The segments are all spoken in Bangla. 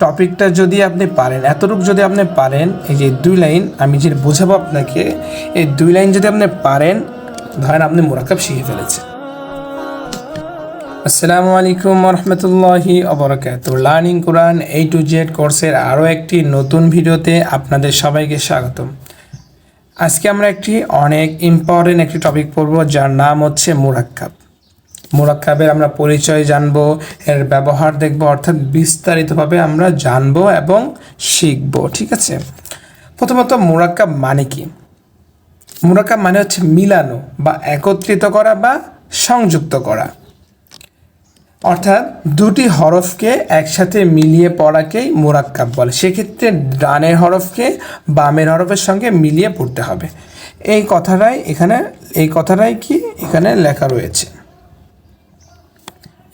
টপিকটা যদি আপনি পারেন, এতটুকু যদি আপনি পারেন, এই যে দুই লাইন, আমি যে বোঝাবো আপনাকে, এই দুই লাইন যদি আপনি পারেন, ধরেন আপনি মোরাকাব শিখে ফেলেছেন। আসসালামু আলাইকুম রহমতুল্লাহি অবরাকাত লার্নিং কোরআন এই টু জেড কোর্সের আরও একটি নতুন ভিডিওতে আপনাদের সবাইকে স্বাগতম। আজকে আমরা একটি অনেক ইম্পর্টেন্ট একটি টপিক পড়ব, যার নাম হচ্ছে মোরাক্কাব। মোরাক্কাবের আমরা পরিচয় জানব, এর ব্যবহার দেখব, অর্থাৎ বিস্তারিতভাবে আমরা জানব এবং শিখব, ঠিক আছে? প্রথমত মোরাক্কাব মানে কি? মোরাক্কাব মানে হচ্ছে মিলানো বা একত্রিত করা বা সংযুক্ত করা। অর্থাৎ দুটি হরফকে একসাথে মিলিয়ে পড়াকেই মোরাক্কাব বলে। সেক্ষেত্রে ডানের হরফকে বামের হরফের সঙ্গে মিলিয়ে পড়তে হবে। এই কথাটাই এখানে, এই কথাটাই কি এখানে লেখা রয়েছে।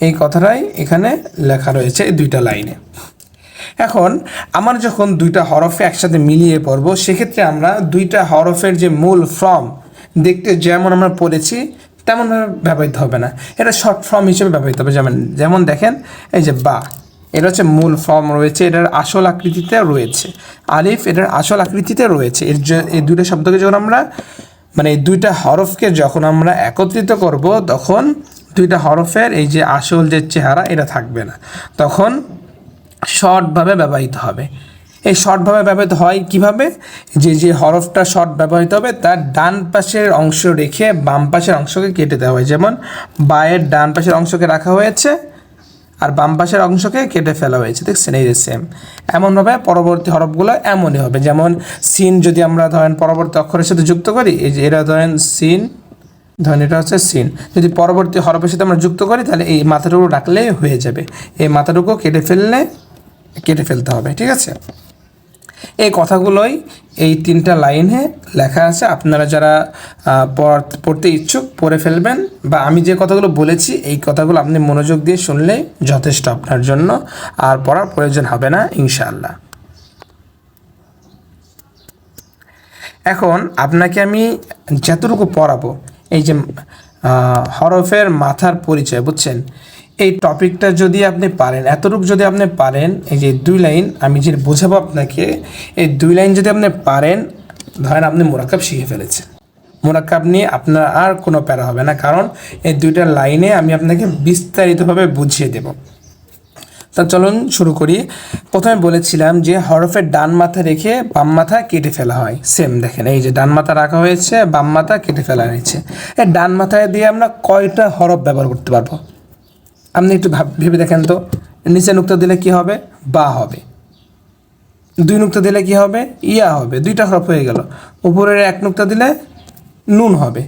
এই কথাটাই এখানে লেখা রয়েছে এই দুইটা লাইনে। এখন আমার যখন দুইটা হরফে একসাথে মিলিয়ে পড়ব, সেক্ষেত্রে আমরা দুইটা হরফের যে মূল ফর্ম দেখতে যেমন আমরা পড়েছি তেমনভাবে ব্যবহৃত হবে না। এটা শর্ট ফর্ম হিসেবে ব্যবহৃত হবে। যেমন যেমন দেখেন, এই যে বা, এটা হচ্ছে মূল ফর্ম রয়েছে, এটার আসল আকৃতিতে রয়েছে। আলিফ, এটার আসল আকৃতিতে রয়েছে। এর এই দুইটা শব্দকে যখন আমরা মানে এই দুইটা হরফকে যখন আমরা একত্রিত করব, তখন দুইটা হরফের এই যে আসল যে চেহারা, এটা থাকবে না। তখন শর্টভাবে ব্যবহৃত হবে। এই শর্টভাবে ব্যবহৃত হয় কীভাবে? যে যে হরফটা শর্ট ব্যবহৃত হবে, তার ডান পাশের অংশ রেখে বাম পাশের অংশকে কেটে দেওয়া হয়। যেমন, বায়ের ডান পাশের অংশকে রাখা হয়েছে আর বাম পাশের অংশকে কেটে ফেলা হয়েছে। দেখছেন? এই যে সেম এমনভাবে পরবর্তী হরফগুলো এমনই হবে। যেমন, সিন যদি আমরা ধরেন পরবর্তী অক্ষরের সাথে যুক্ত করি, এই যে এরা ধরেন সিন ধরেন এটা হচ্ছে সিন। যদি পরবর্তী হরফের সাথে আমরা যুক্ত করি, তাহলে এই মাথাটুকু রাখলেই হয়ে যাবে। এই মাথাটুকু কেটে ফেললে কেটে ফেলতে হবে, ঠিক আছে? এই কথাগুলোই এই তিনটা লাইনে লেখা আছে। আপনারা যারা পড়তে ইচ্ছুক, পড়ে ফেলবেন। বা আমি যে কথাগুলো বলেছি, এই কথাগুলো আপনি মনোযোগ দিয়ে শুনলেই যথেষ্ট আপনার জন্য। আর পড়ার প্রয়োজন হবে না, ইনশাআল্লাহ। এখন আপনাকে আমি যতটুকু পড়াবো এই যে হরফের মাথার পরিচয়, বুঝছেন? এই টপিকটা যদি আপনি পারেন, এতটুকু যদি আপনি পারেন, এই যে দুই লাইন, আমি যে বোঝাবো আপনাকে, এই দুই লাইন যদি আপনি পারেন, ধরেন আপনি মোরাক্কাব শিখে ফেলেছেন। মোরাক্কাব নিয়ে আপনার আর কোনো প্যারা হবে না, কারণ এই দুইটা লাইনে আমি আপনাকে বিস্তারিতভাবে বুঝিয়ে দেবো। তা চলুন শুরু করি। প্রথমে বলেছিলাম যে হরফের ডান মাথা রেখে বাম মাথা কেটে ফেলা হয়। সেম দেখেন, এই যে ডান মাথা রাখা হয়েছে, বাম মাথা কেটে ফেলা হয়েছে। এই ডান মাথায় দিয়ে আমরা কয়টা হরফ ব্যবহার করতে পারব? আপনি একটু ভাব- ভেবে দেখেন তো। নিচে নুক্তা দিলে কি হবে? বা হবে। দুই নুক্তা দিলে কি হবে? ইয়া হবে। দুইটা হরফ হয়ে গেল। উপরের এক নুক্তা দিলে নুন হবে।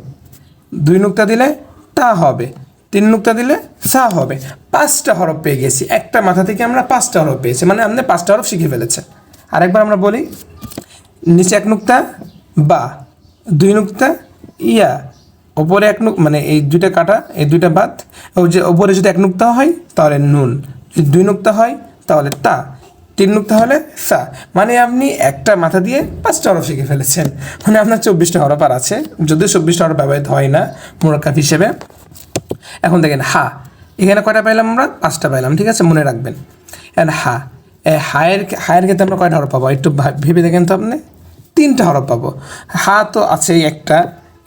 দুই নুক্তা দিলে তা হবে। তিন নুক্তা দিলে সা হবে। পাঁচটা হরফ পেয়ে গেছি। একটা মাথা থেকে আমরা পাঁচটা হরফ পেয়েছি। মানে আপনি পাঁচটা হরফ শিখে ফেলেছেন। আরেকবার আমরা বলি, নিচে এক নুক্তা, বা। দুই নুক্তা, ইয়া। ওপরে এক নুক মানে এই দুইটা কাটা, এই দুইটা বাদ। যে ওপরে যদি এক নুক্তা হয়, তাহলে নুন। যদি দুই নুক্তা হয়, তাহলে তা। তিন নুক্তা হলে সা। মানে আপনি একটা মাথা দিয়ে পাঁচটা হরফ শিখে ফেলেছেন। মানে আপনার চব্বিশটা হরফ আর আছে। যদিও চব্বিশটা হরফ ব্যবহৃত হয় না মোরাক্কাব হিসেবে। এখন দেখেন হা, এখানে কয়টা পাইলাম আমরা? পাঁচটা পাইলাম, ঠিক আছে? মনে রাখবেন। এন্ড হা হায়ের হায়ের ক্ষেত্রে আমরা কয়টা হরফ পাবো? একটু ভেবে দেখেন তো আপনি। তিনটা হরফ পাবো। হা তো আছেই একটা।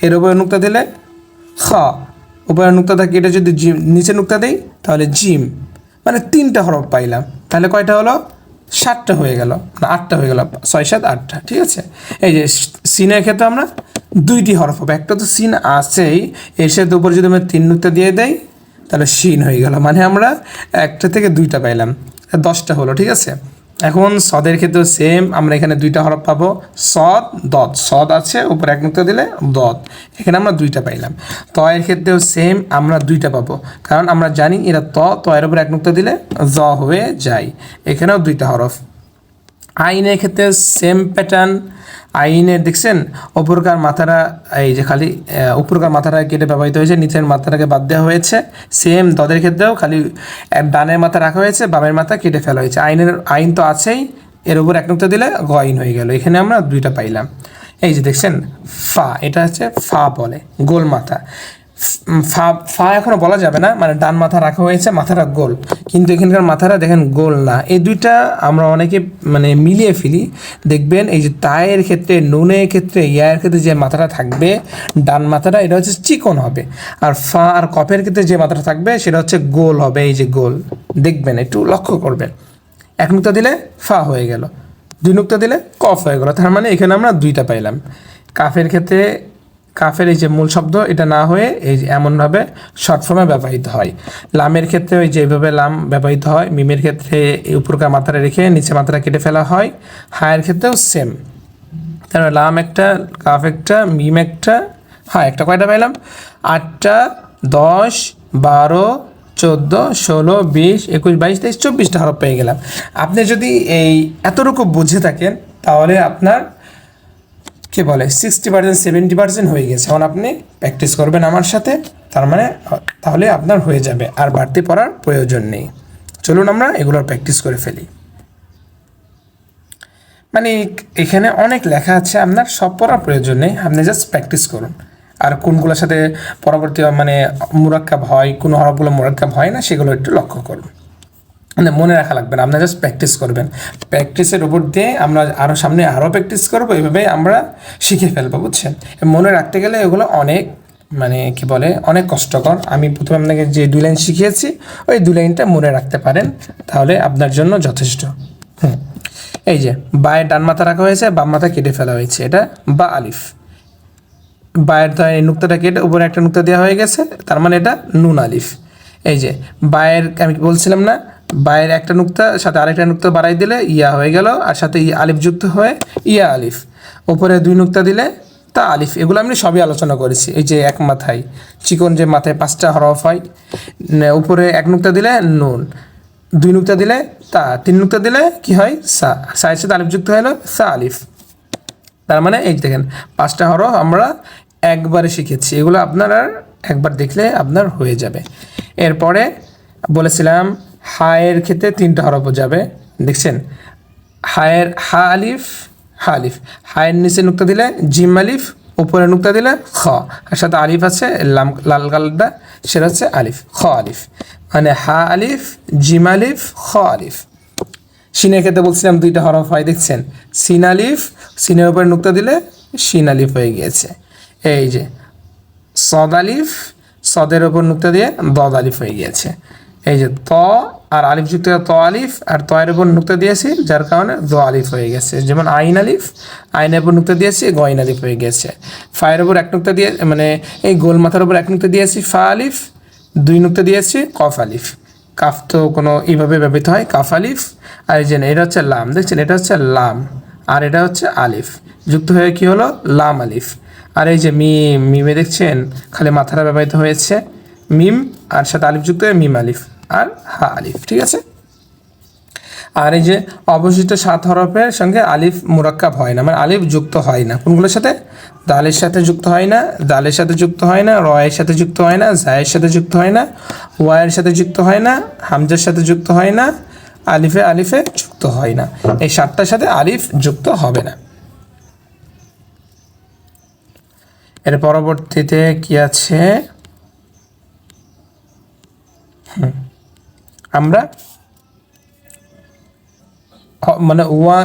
এর উপরে নুক্তা দিলে খ। উপরে নুক্তাটা এটা যদি জিম নিচে নুক্তা দেই, তাহলে জিম। মানে তিনটা হরফ পাইলাম। তাহলে কয়টা হলো? সাতটা হয়ে গেল, না, আটটা হয়ে গেল, ছয়, সাত, আটটা, ঠিক আছে? এই যে সিনের ক্ষেত্রে আমরা দুইটি হরফ হবে একটা তো সিন আছেই এসে উপরে যদি আমরা তিন নুতে দিয়ে দেই, তাহলে সিন হয়ে গেল। মানে আমরা একটা থেকে দুইটা পাইলাম, দশটা হলো, ঠিক আছে? এখন সদের ক্ষেত্রে সেম আমরা এখানে দুইটা হরফ পাবো। সদ, দদ। সদ আছে, উপরে এক মুক্ত দিলে দদ। এখানে আমরা দুইটা পাইলাম। ত এর ক্ষেত্রেও সেম আমরা দুইটা পাবো। কারণ আমরা জানি এরা ত ত এর উপরে এক মুক্ত দিলে জ হয়ে যায়। এখানেও দুইটা হরফ। আইনের ক্ষেত্রে সেম প্যাটার্ন আইনের দেখছেন উপরকার মাথারা, এই যে খালি উপরকার মাথাটা কেটে ব্যবহৃত হয়েছে, নিচের মাথাটাকে বাদ দেওয়া হয়েছে। সেম দদের ক্ষেত্রেও খালি ডানের মাথা রাখা হয়েছে, বামের মাথা কেটে ফেলা হয়েছে। আইনের, আইন তো আছেই, এর উপর এক নুক্তা দিলে গ আইন হয়ে গেল। এখানে আমরা দুইটা পাইলাম। এই যে দেখছেন, ফা, এটা হচ্ছে ফা বলে, গোল মাথা। ফা ফা এখনও বলা যাবে না মানে ডান মাথা রাখা হয়েছে, মাথাটা গোল। কিন্তু এখানকার মাথাটা দেখেন গোল না। এই দুইটা আমরা অনেকে মানে মিলিয়ে ফেলি। দেখবেন এই যে তায়ের ক্ষেত্রে, নুনের ক্ষেত্রে ইয়ার ক্ষেত্রে যে মাথাটা থাকবে, ডান মাথাটা, এটা হচ্ছে চিকন হবে। আর ফা আর কফের ক্ষেত্রে যে মাথাটা থাকবে, সেটা হচ্ছে গোল হবে, এই যে গোল। দেখবেন, একটু লক্ষ্য করবেন। এক নুক্তা দিলে ফা হয়ে গেল। দুই নুক্তা দিলে কফ হয়ে গেল। তার মানে এখানে আমরা দুইটা পাইলাম। কাফের ক্ষেত্রে কাফের এই যে মূল শব্দ, এটা না হয়ে এই এমনভাবে শর্ট ফর্মে ব্যবহৃত হয়। লামের ক্ষেত্রে ওই যেভাবে লাম ব্যবহৃত হয়, মিমের ক্ষেত্রে উপরকার মাথাটা রেখে নিচে মাত্রা কেটে ফেলা হয়, হায়ের ক্ষেত্রেও সেম। তারপরে লাম একটা, কাফ একটা, মিম একটা হ্যাঁ একটা কয়টা পাইলাম? আটটা, দশ, বারো, চোদ্দ, ষোলো, বিশ, একুশ, বাইশ, তেইশ, চব্বিশটা হরফ পেয়ে গেলাম। আপনি যদি এই এতটুকু বুঝে থাকেন, তাহলে আপনার কে বলে? সিক্সটি পার্সেন্ট সেভেন্টি পার্সেন্ট হয়ে গেছে। এখন আপনি প্র্যাকটিস করবেন আমার সাথে, তার মানে তাহলে আপনার হয়ে যাবে, আর বাড়তি পড়ার প্রয়োজন নেই। চলুন আমরা এগুলোর প্র্যাকটিস করে ফেলি। মানে এখানে অনেক লেখা আছে, আপনার সব পড়ার প্রয়োজন নেই, আপনি জাস্ট প্র্যাকটিস করুন। আর কোনগুলোর সাথে পরবর্তী মানে মুরাক্কাব হয়, কোন হরফগুলো মুরাক্কাব হয় না, সেগুলো একটু লক্ষ্য করুন। মানে মনে রাখা লাগবে না, আপনার জাস্ট প্র্যাকটিস করবেন। প্র্যাকটিসের উপর দিয়ে আমরা আরও সামনে আরও প্র্যাকটিস করব, এইভাবে আমরা শিখে ফেলব, বুঝছেন? মনে রাখতে গেলে এগুলো অনেক মানে কি বলে, অনেক কষ্টকর। আমি প্রথমে আপনাকে যে দুই লাইন শিখিয়েছি, ওই দুই লাইনটা মনে রাখতে পারেন, তাহলে আপনার জন্য যথেষ্ট। হুম। এই যে, বায়ের ডান মাথা রাখা হয়েছে, বাম মাথা কেটে ফেলা হয়েছে, এটা বা আলিফ। বায়ের ধর এই নুক্তাটা কেটে উপরে একটা নুক্তা দেওয়া হয়ে গেছে, তার মানে এটা নুন আলিফ। এই যে, বায়ের, আমি বলছিলাম না বায়ের একটা নুক্তা, সাথে আরেকটা নুক্তা বাড়াই দিলে ইয়া হয়ে গেল, আর সাথে আলিফ যুক্ত হয়ে ইয়া আলিফ। উপরে দুই নুক্তা দিলে তা আলিফ। এগুলো আমি সবই আলোচনা করেছি, এই যে এক মাথায়। চিকন যে মাথায় পাঁচটা হরফ হয় উপরে এক নুক্তা দিলে নুন, দুই নুক্তা দিলে তা, তিন নুক্তা দিলে কি হয়? সা। সায়ের সাথে আলিফ যুক্ত হলো সা আলিফ। তার মানে এই দেখেন, পাঁচটা হরফ আমরা একবারে শিখেছি, এগুলো আপনার আর একবার দেখলে আপনার হয়ে যাবে। এরপরে বলেছিলাম হায়ের ক্ষেত্রে তিনটা হরফ যাবে। দেখছেন? হায়ের হা আলিফ হা আলিফ। হায়ের নিচে নুক্তা দিলে জিম আলিফ, উপরে নুক্তা দিলে খ। আর সাথে আলিফ আছে, লাম লাল কালারটা সেটা হচ্ছে আলিফ, খ আলিফ। মানে হা আলিফ, জিম আলিফ, খ আলিফ। সিনের ক্ষেত্রে বলছিলাম দুইটা হরফ হয়, দেখছেন? সিন আলিফ, সিনের উপরে নুক্তা দিলে সিন আলিফ হয়ে গিয়েছে। এই যে, সদ আলিফ, সদের উপর নুক্তা দিয়ে দদ আলিফ হয়ে গিয়েছে। এই যে ত আর আলিফ যুক্ত ত আলিফ, আর ত এর উপর নুক্তা দিয়েছি, যার কারণে দ আলিফ হয়ে গেছে। যেমন আইন আলিফ, আইনের উপর নুক্তা দিয়েছি গইন আলিফ হয়ে গেছে। ফায়ের উপর এক নুক্তা দিয়ে মানে এই গোল মাথার উপর এক নুক্তা দিয়েছি, ফা আলিফ, দুই নুক্তা দিয়েছি, কফ আলিফ। কাফ তো কোনো এইভাবে ব্যবহৃত হয়, কাফ আলিফ। আর এই যে এটা হচ্ছে লাম, দেখছেন? এটা হচ্ছে লাম, আর এটা হচ্ছে আলিফ। যুক্ত হয়ে কি হলো? লাম আলিফ। আর এই যে মিম, মিমে দেখছেন? খালি মাথাটা ব্যবহৃত হয়েছে, মিম, আর সাথে আলিফ যুক্ত হয়ে মিম আলিফ। আর হা, আলিফ, ঠিক আছে? আর এই যে অবশিষ্ট সাত হরফের সঙ্গে আলিফ মুরাক্কাব হয় না মানে আলিফ যুক্ত হয় না। কোনগুলোর সাথে? দালের সাথে যুক্ত হয় না, দালের সাথে যুক্ত হয় না, রয়ের সাথে যুক্ত হয় না, জায়ের সাথে যুক্ত হয় না ওয়াইয়ের সাথে যুক্ত হয় না, হামজার সাথে যুক্ত হয় না, আলিফে আলিফে যুক্ত হয় না। এই সাতটার সাথে আলিফ যুক্ত হবে না। এর পরবর্তীতে কি আছে? হুম। আমরা মানে ওয়া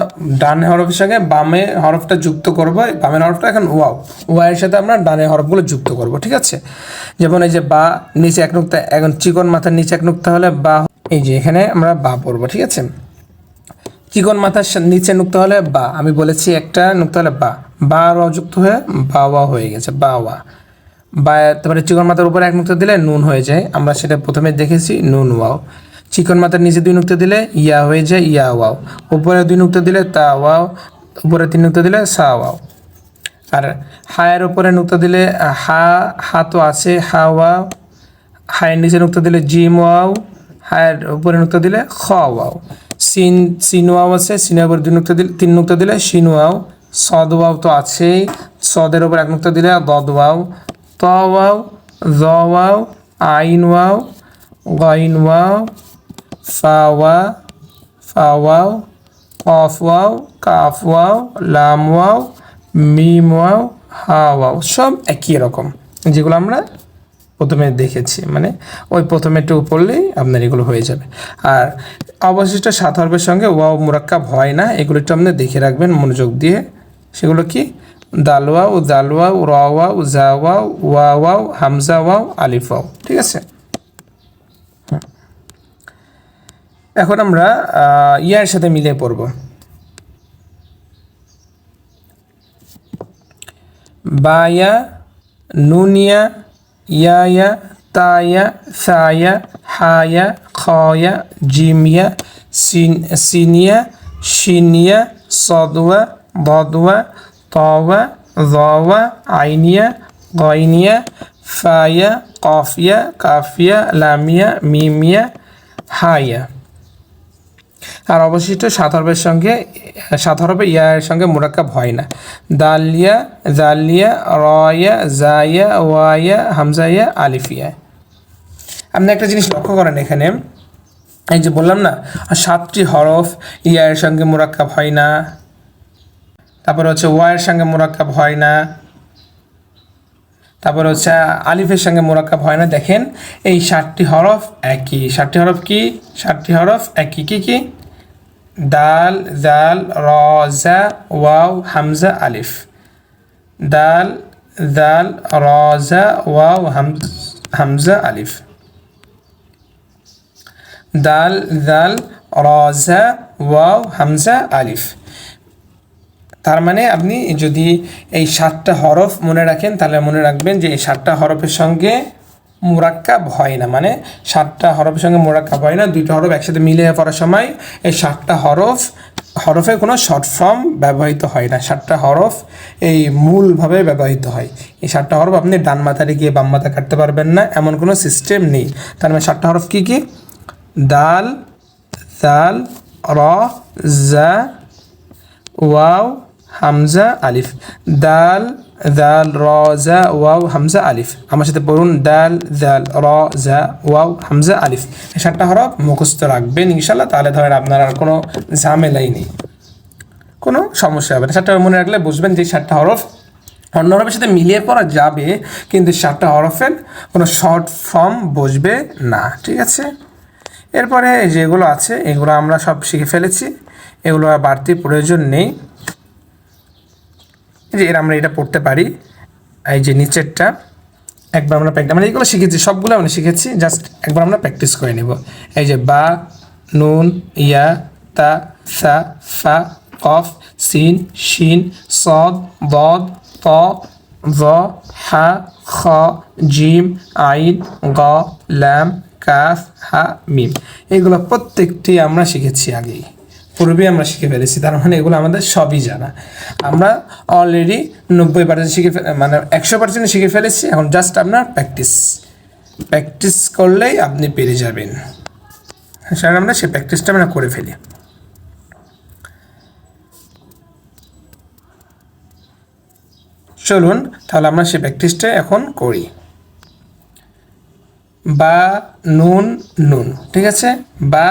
ডান হরফের সঙ্গে বামে হরফটা যুক্ত করব বামের হরফটা এখন ওয়াও। ওয়াইয়ের সাথে আমরা ডানে হরফগুলো যুক্ত করব, ঠিক আছে? যেমন এই যে বা, নিচে এক নুক্তা, এখন চিকন মাথার নিচে এক নুক্তা হলে বা, এই যে এখানে আমরা বা পড়ব, ঠিক আছে? চিকন মাথার নিচে নুক্তা হলে বা, আমি বলেছি একটা নুক্তা হলে বা। বা র যুক্ত হয়ে বা ওয়া হয়ে গেছে, বা ওয়া। বা, তারপরে চিকন মাথার উপরে এক নুক্তা দিলে নুন হয়ে যায়, আমরা সেটা প্রথমে দেখেছি, নুন ওয়াও। চিকন মাথার নিচে দুই নুক্তা দিলে ইয়া হয়ে যায় ইয়া ওয়াও। উপরে দুই নুক্তা দিলে তা ওয়াও, উপরে তিন নুক্তা দিলে সা ওয়াও। আর হায়ের উপরে নুক্তা দিলে হা হা তো আছে, হা ওয়াও। হায়ের নিচে নুক্তা দিলে জিম ওয়াও, হায়ের উপরে নুক্তা দিলে খ ওয়াও। সিন সিন ওয়াও আছে, সিনের উপরে দুই নুক্তা দিলে, তিন নুক্তা দিলে সিন ওয়াও। সদ ওয়াও তো আছেই, সদের উপর এক নুক্তা দিলে দদ ওয়াও। ত ওয়াও, জ ওয়াও, আইন ওয়াও, গাইন ওয়াও ফা ওয়া ফা ওয়াও কফ ওয়াও কাফ ওয়াও লাম ওয়াও মিম ওয়াও হা ওয়াও সব একই রকম। যেগুলো আমরা প্রথমে দেখেছি মানে ওই প্রথমে একটু পড়লেই আপনার এগুলো হয়ে যাবে। আর অবশিষ্ট সাত সঙ্গে ওয়াও মুরাক্কাব হয় না, এগুলো একটু আপনি দেখে রাখবেন, মনোযোগ দিয়ে। সেগুলো কি? দালওয়াও দালওয়াও রাওয়াও জাওয়াও ওয়াওয়াও হামজা ওয়াও আলিফ ওয়াও ঠিক আছে হুম। এখন আমরা ইয়ার সাথে মিলে পড়ব। বায়া নুনিয়া ইয়া তায়া সায়া হায়া খয়া জিমিয়া সিন সিনিয়া শিনিয়া সদুয়া বদুয়া তওয়া জওয়া আইনিয়া গইনিয়া ফায়া কফিয়া কাফিয়া লামিয়া মিমিয়া হায়া আর অবশিষ্ট সাত সঙ্গে সাত হরফে ইয়ার সঙ্গে মোরাক্কাব হয় না। দালিয়া, জালিয়া, রয়া, জায়া ওয়াইয়া হামজাইয়া আলিফিয়া। আপনি একটা জিনিস লক্ষ্য করেন এখানে। এই যে বললাম না, সাতটি হরফ ইয়ার সঙ্গে মোরাক্কাব হয় না। তারপর হচ্ছে ওয়াইয়ের সঙ্গে মোরাক্কাব হয় না। তারপর হচ্ছে আলিফের সঙ্গে মোরাক্কাব হয় না, দেখেন এই ষাটটি হরফ একই। ষাটটি হরফ কি? ষাটটি হরফ একই, কি কি? দাল, জাল, র, জা, ওয়াও, হামজা, আলিফ। দাল, জাল, র, জা, ওয়াও হামজ, আলিফ। দাল, জাল, র, জা, ওয়াও, হামজা, আলিফ। তার মানে আপনি যদি এই সাতটা হরফ মনে রাখেন, তাহলে মনে রাখবেন যে এই সাতটা হরফের সঙ্গে মোরাক্কাব হয় না। মানে সাতটা হরফের সঙ্গে মোরাক্কাব হয় না, দুইটা হরফ একসাথে মিলে পড়ার সময় এই সাতটা হরফ, হরফের কোনো শর্ট ফর্ম ব্যবহৃত হয় না। সাতটা হরফ এই মূলভাবে ব্যবহৃত হয়। এই সাতটা হরফ আপনি ডান মাথায় গিয়ে বাম মাথা কাটতে পারবেন না, এমন কোনো সিস্টেম নেই। তার মানে সাতটা হরফ কী কী? দাল জাল র, জা, ওয়াও হামজা আলিফ, দাল দাল র জা ওয়াও, হামজা আলিফ। আমার সাথে পড়ুন, দাল দাল র জা ওয়াও, হামজা আলিফ। এই সাতটা হরফ মুখস্থ রাখবেন ইনশাল্লাহ তাহলে ধরেন আপনার আর কোনো ঝামেলাই নেই। কোনো সমস্যা হবে না। সাতটা মনে রাখলে বুঝবেন যে সাতটা হরফ অন্য হরফের সাথে মিলিয়ে পড়া যাবে, কিন্তু সাতটা হরফের কোনো শর্ট ফর্ম বসবে না। ঠিক আছে? এরপরে যেগুলো আছে, এগুলো আমরা সব শিখে ফেলেছি। এগুলো আর বাড়তি প্রয়োজন নেই। যে এর আমরা এটা পড়তে পারি। এই যে নিচেরটা, একবার আমরা প্র্যাকটিস মানে এগুলো শিখেছি, সবগুলো আমরা শিখেছি জাস্ট একবার আমরা প্র্যাকটিস করে নেব। এই যে বা, নুন, ইয়া, তা, সা, ফা, কফ, সিন, শিন, সদ, বদ ত ভ, হা, খ, জিম, আইন, গ, ল্যাম, কাফ, হা, মিম। এগুলো প্রত্যেকটি আমরা শিখেছি আগেই। পূর্বে আমরা শিখে ফেলেছি, তার মানে এগুলো আমাদের সবই জানা। আমরা অলরেডি নব্বই পার্সেন্ট শিখে মানে একশো পার্সেন্ট শিখে ফেলেছি, এখন জাস্ট আপনার প্র্যাকটিস প্র্যাকটিস করলেই আপনি পেরে যাবেন। সেটা আমরা সেই প্র্যাকটিসটা আমরা করে ফেলি। চলুন, তাহলে আমরা সেই প্র্যাকটিসটা এখন করি। বা, নুন নুন, ঠিক আছে? বা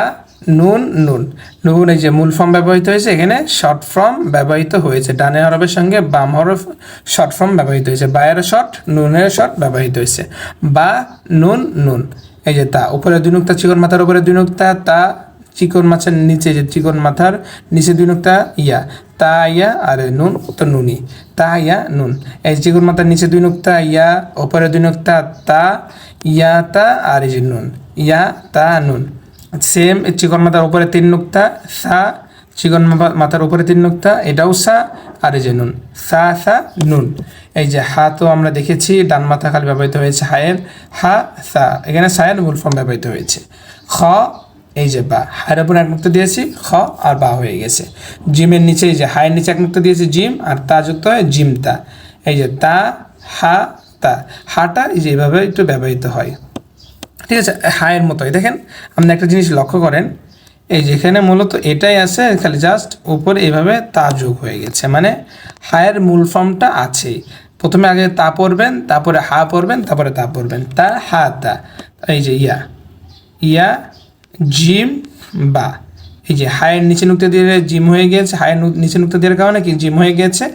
নুন নুন। নুন এই যে মূল ফর্ম ব্যবহৃত হয়েছে এখানে শর্ট ফর্ম ব্যবহৃত হয়েছে। ডানে হরফের সঙ্গে বাম হরফ শর্ট ফর্ম ব্যবহৃত হয়েছে। বায়েরও শর্ট নুনের শর্ট ব্যবহৃত হয়েছে। বা, নুন নুন। এই যে তা, উপরে দুই নুক্তা চিকন মাথার, উপরে দুই নুক্তা তা, চিকন মাছের নিচে যে চিকন মাথার, নিচে দুই ইয়া। তা, ইয়া, আর নুন, তো নুনি তা, ইয়া, নুন। এই চিকন মাথার নিচে দুই নুক্তা ইয়া, উপরে দুই তা, ইয়া, তা, আর এই যে নুন। ইয়া, তা, নুন। সেম চিকন মাথার উপরে তিন নুক্তা, সা চিকন মাথার উপরে তিন নুক্তা, এটাও সা আর এই যে নুন। সা সা, নুন। এই যে হা তো আমরা দেখেছি, ডান মাথা খালি ব্যবহৃত হয়েছে হায়ের, হা, সা। এখানে সায়ের মূল ফর্ম ব্যবহৃত হয়েছে। খ, এই যে বা। হায়ের উপর এক মুক্ত দিয়েছি, খ আর বা হয়ে গেছে। জিমের নিচে এই যে হায়ের নিচে এক মুক্ত দিয়েছি, জিম, আর তা যুক্ত হয় জিম তা। এই যে তা, হা, তা। হাটা এই যে এইভাবে একটু ব্যবহৃত হয়। ঠিক আছে হায়ের মতোই। দেখেন, আপনি একটা জিনিস লক্ষ্য করেন, এই যেখানে মূলত এটাই আছে, খালি জাস্ট উপর এইভাবে তা যোগ হয়ে গেছে মানে হায়ের মূল ফর্মটা আছে প্রথমে আগে তা পড়বেন, তারপরে হা পড়বেন, তারপরে তা পড়বেন। তা, হা, তা, এই যে ইয়া ইয়া, জিম, বা। এই যে হায়ের নিচে নুক্তে দিয়ে জিম হয়ে গেছে হায়ের নিচে নুক্তে দেওয়ার কারণে কি জিম হয়ে গেছে।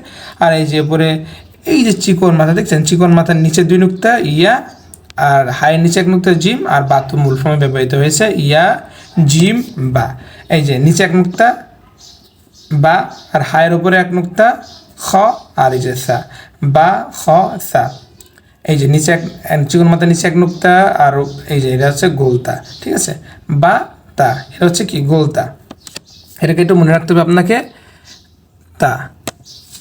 আর এই যে উপরে, এই যে চিকন মাথা, দেখছেন? চিকন মাথার নিচে দুই নুক্তা, ইয়া আর হায়ের নিচে এক নুক্তা জিম আর বা তো মূল ফর্মে ব্যবহৃত হয়েছে ইয়া জিম বা। এই যে নিচে এক নুক্তা বা আর হায়ের উপরে এক নুক্তা খ আর এই যে সা, বা, খ, সা। এই যে নিচে এক চিকন মাথা নিচে এক নুক্তা আর এই যে এটা হচ্ছে গোলতা, ঠিক আছে? বা, তা, এটা হচ্ছে কি? গোলতা। এটাকে একটু মনে রাখতে হবে আপনাকে। তা,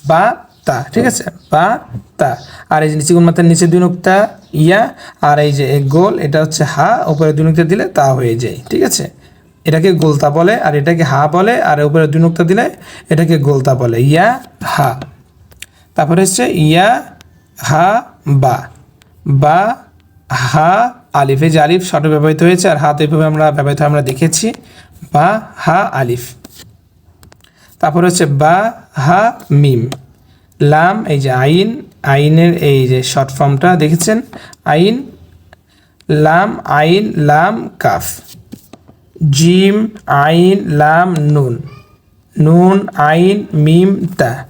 বা তা, ঠিক আছে? বা, তা। আর এই যে নিচে মাথার নিচে দুই নুক্তা, ইয়া, আর এই যে গোল, এটা হচ্ছে হা, উপরে দুই নুক্তা দিলে তা হয়ে যায়, ঠিক আছে? এটাকে গোলতা বলে, আর এটাকে হা বলে, আর উপরে দুই নুক্তা দিলে এটাকে গোলতা বলে, ইয়া, হা। তারপরে হচ্ছে ইয়া, হা, বা। বা, হা, আলিফ, এই যে আলিফ শর্টে ব্যবহৃত হয়েছে, আর হাত এইভাবে আমরা ব্যবহৃত, আমরা দেখেছি। বা, হা, আলিফ। তারপরে হচ্ছে বা, হা, মিম। লাম, এই যে আইন, আইনের এই যে শর্ট ফর্মটা দেখেছেন? আইন, লাম আইন, লাম, কাফ। জিম, আইন, লাম, নুন। নুন, আইন, মিম, তা।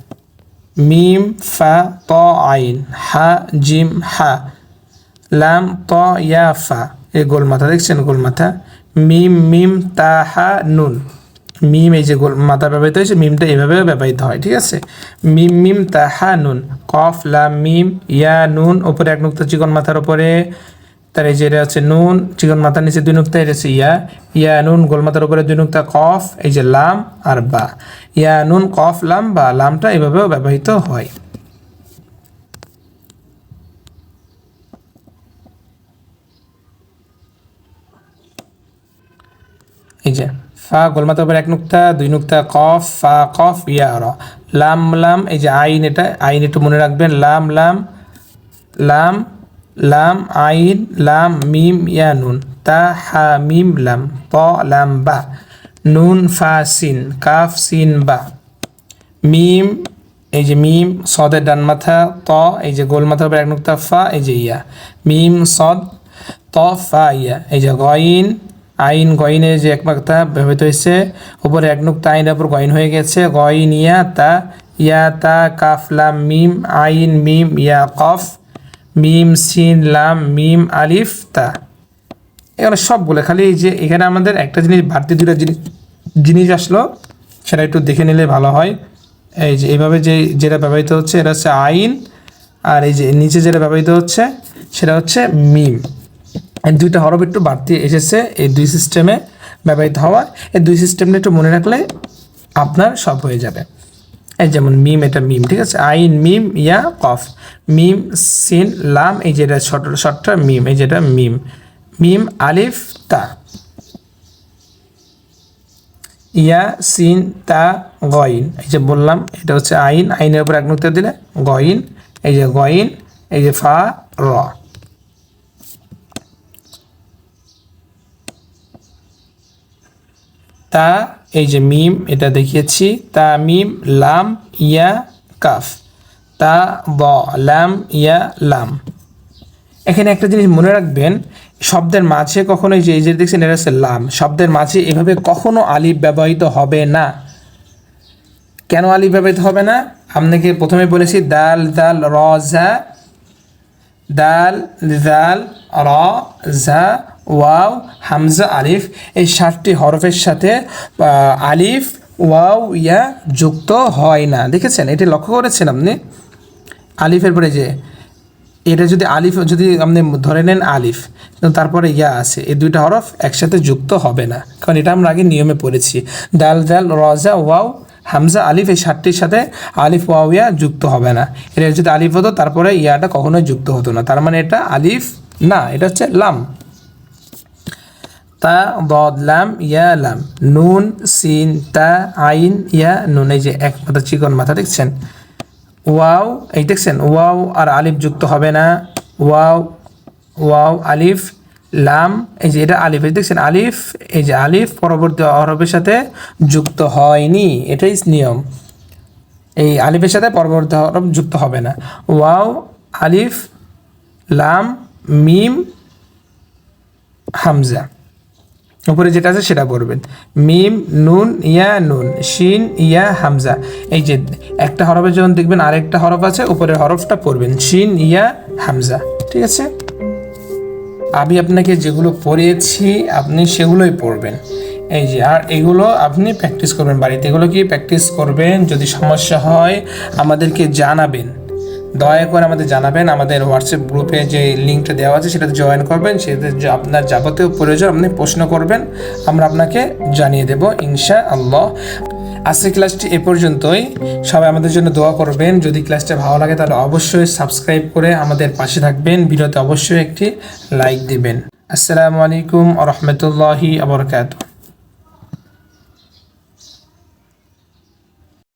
মিম, ফা, ত, আইন। হা, জিম, হা। লাম, ত, ইয়া, ফা। এই গোল দেখছেন? গোল মাথা মিম মিম, তা, হা, নুন। মিম এই যে গোল মাথা ব্যবহৃত হয়েছে, মিমটা এভাবে ব্যবহৃত হয়, ঠিক আছে? মিম মিম তা হা নুন কফ লাম মিম, ইয়া, নুন, ওপরে এক নুক্তা চিকন মাথার উপরে তার এই যে এটা হচ্ছে নুন, চিকন মাথার নিচে দুই নুক্তা, এটা হচ্ছে ইয়া ইয়া, নুন, গোল মাথার উপরে দুই নুক্তা, কফ, এই যে লাম আর বা। ইয়া, নুন, কফ, লাম, বা, লামটা এভাবেও ব্যবহৃত হয়। এই যে ফা, গোলমাতার উপর এক নুক্তা, দুই নুক্তা, কফ, ফা, কফ, ইয়া, র। লাম লাম, এই যে আইন এটা, আইন একটু মনে রাখবেন, লাম লাম লাম লাম, আইন, লাম, মিম, ইয়া, নুন, তা, হা, মিম, লাম, প, লাম, বা, নুন, ফা, সিন, কাফ, সিন, বা, মিম, এই যে মিম, সদের ডান মাথা, ত, এই যে গোল উপর এক নুক্তা, ফা, এই যে ইয়া, মিম, সদ, ত, ফা, ইয়া, এই যে গইন আইন গইনের যে এক মাত্রা ব্যবহৃত হয়েছে উপরে এক নুক্তা আইনের উপর গইন হয়ে গেছে। গইন ইয়া তা ইয়া তা, কাফ, লাম, মিম, আইন, মিম, ইয়া, কফ, মিম, সিন, লাম, মিম, আলিফ, তা। এখানে সবগুলো, খালি এই যে এখানে আমাদের একটা জিনিস, বাড়তি দুটা জিনিস জিনিস আসলো, সেটা একটু দেখে নিলে ভালো হয়। এই যে এইভাবে যে, যেটা ব্যবহৃত হচ্ছে, এটা হচ্ছে আইন, আর এই যে নিচে যেটা ব্যবহৃত হচ্ছে, সেটা হচ্ছে মিম। দুইটা হরফ একটু বাড়তি এসেছে এই দুই সিস্টেমে ব্যবহৃত হওয়া এই দুই সিস্টেমটা একটু মনে রাখলে আপনার সব হয়ে যাবে। এই যেমন মিম, এটা মিম, ঠিক আছে? আইন, মিম, ইয়া, কফ। মিম, সিন, লাম, এই যেটা শর্ট শর্টটা মিম, এই যেটা মিম। মিম, আলিফ, তা। ইয়া, সিন, তা, গইন। এই যে বললাম, এটা হচ্ছে আইন। আইনের উপর এক নুক্তা দিলে গইন, এই যে গইন, এই যে ফা, র। তা, এই যে মিম, এটা দেখিয়েছি। তা, মিম, লাম, ইয়া, কাফ। তা, ব, লাম, ইয়া, লাম। এখানে একটা জিনিস মনে রাখবেন, শব্দের মাঝে কখনো যে এই যে দেখছেন, এটা হচ্ছে লাম। শব্দের মাঝে এভাবে কখনো আলিফ ব্যবহৃত হবে না। কেন আলিফ ব্যবহৃত হবে না? আপনাকে প্রথমে বলেছি, দাল দাল, র জা দাল দাল, র জা ওয়াও, হামজা, আলিফ, এই সাতটি হরফের সাথে আলিফ, ওয়াও, ইয়া যুক্ত হয় না। দেখেছেন? এটি লক্ষ্য করেছেন আপনি? আলিফের পরে যে, এটা যদি আলিফ, যদি আপনি ধরে নেন আলিফ তারপরে ইয়া আছে, এই দুইটা হরফ একসাথে যুক্ত হবে না। কারণ এটা আমরা আগে নিয়মে পড়েছি। দাল দাল রজা, ওয়াও, হামজা, আলিফ, এই সাতটির সাথে আলিফ, ওয়াও, ইয়া যুক্ত হবে না। এটা যদি আলিফ হতো, তারপরে ইয়াটা কখনোই যুক্ত হতো না। তার মানে এটা আলিফ না, এটা হচ্ছে লাম। তা, দদ, লাম, ইয়া, লাম। নুন, সিন, তা, আইন, ইয়া, নুন। এই যে এক মাথা চিকন মাথা, দেখছেন? ওয়াও, এই দেখছেন? ওয়াও আর আলিফ যুক্ত হবে না। ওয়াও ওয়াও, আলিফ, লাম। এই যে এটা আলিফ দেখছেন? আলিফ, এই যে আলিফ পরবর্তী হরফের সাথে যুক্ত হয়নি। এটাই নিয়ম। এই আলিফের সাথে পরবর্তী হরফ যুক্ত হবে না। ওয়াও, আলিফ, লাম, মিম, হামজা। উপরে যেটা আছে সেটা পড়বেন। মিম, নুন, ইয়া, নুন, শিন, ইয়া, হামজা। এই যে একটা হরফে যখন দেখবেন আরেকটা হরফ আছে, উপরের হরফটা পড়বেন, শিন, ইয়া, হামজা। ঠিক আছে? আমি আপনাকে যেগুলো পড়িয়েছি, আপনি সেগুলোই পড়বেন। এই যে, আর এগুলো আপনি প্র্যাকটিস করবেন বাড়িতে। এগুলো কি প্র্যাকটিস করবেন? যদি সমস্যা হয়, আমাদেরকে জানাবেন। দয়া করে আমাদের জানাবেন। আমাদের হোয়াটসঅ্যাপ গ্রুপে যে লিঙ্কটা দেওয়া আছে, সেটাতে জয়েন করবেন। সেটাতে আপনার যাবতীয় প্রয়োজন, আপনি প্রশ্ন করবেন, আমরা আপনাকে জানিয়ে দেব ইনশা আল্লাহ আজকের ক্লাসটি এ পর্যন্তই। সবাই আমাদের জন্য দোয়া করবেন। যদি ক্লাসটা ভালো লাগে, তাহলে অবশ্যই সাবস্ক্রাইব করে আমাদের পাশে থাকবেন। ভিডিওতে অবশ্যই একটি লাইক দিবেন। আসসালামু আলাইকুম আ রহমতুল্লাহি আবরকাত